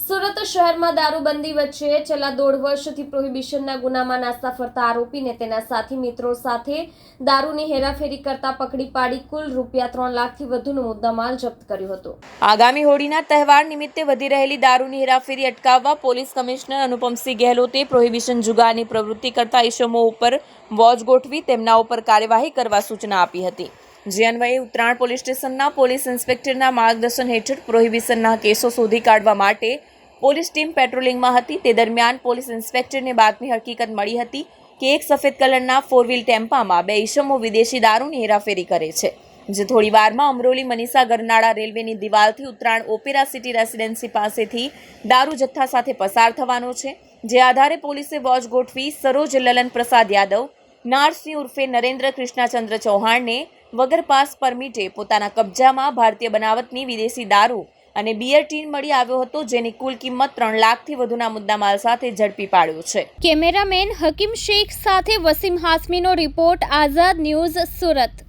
સુરત શહેરમાં દારૂબંધી વચ્ચે છેલ્લા દોઢ વર્ષથી પ્રોહિબિશનના ગુનામાં નાસ્તા ફરતા આરોપીને તેના સાથી મિત્રો સાથે દારૂની હેરાફેરી કરતા પકડી પાડી કુલ રૂપિયા ત્રણ લાખથી વધુનો મુદ્દામાલ જપ્ત કર્યો હતો. આગામી હોળીના તહેવાર નિમિત્તે વધી રહેલી દારૂની હેરાફેરી અટકાવવા પોલીસ કમિશનર અનુપમસિંહ ગેહલોતે પ્રોહિબિશન જુગારની પ્રવૃત્તિ કરતા ઇસમો ઉપર વોચ ગોઠવી તેમના ઉપર કાર્યવાહી કરવા સૂચના આપી હતી. જે અન્વયે ઉત્તરાયણ પોલીસ સ્ટેશનના પોલીસ ઇન્સ્પેક્ટરના માર્ગદર્શન હેઠળ પ્રોહિબિશનના કેસો શોધી કાઢવા માટે પોલીસ ટીમ પેટ્રોલિંગમાં હતી. તે દરમિયાન પોલીસ ઇન્સ્પેક્ટરને બાતમી હકીકત મળી હતી કે એક સફેદ કલરના ફોર વ્હીલ ટેમ્પામાં બે ઈસમો વિદેશી દારૂની હેરાફેરી કરે છે. જે થોડી વારમાં અમરોલી મનીષા ગરનાળા રેલવેની દિવાલથી ઉત્તરાયણ ઓપેરા સિટી રેસિડેન્સી પાસેથી દારૂ જથ્થા સાથે પસાર થવાનો છે. જે આધારે પોલીસે વોચ ગોઠવી સરોજ લલન પ્રસાદ યાદવ, નારસિંહ ઉર્ફે નરેન્દ્ર કૃષ્ણચંદ્ર ચૌહાણને વગર પાસ પરમિટે પોતાના કબજામાં ભારતીય બનાવટની વિદેશી દારૂ અને બિયર ટીન મળી આવ્યો હતો, જેની કુલ કિંમત ત્રણ લાખથી વધુના મુદ્દામાલ સાથે ઝડપી પાડ્યો છે. કેમેરામેન હકીમ શેખ સાથે વસીમ હાસમીનો રિપોર્ટ, આઝાદ ન્યૂઝ સુરત.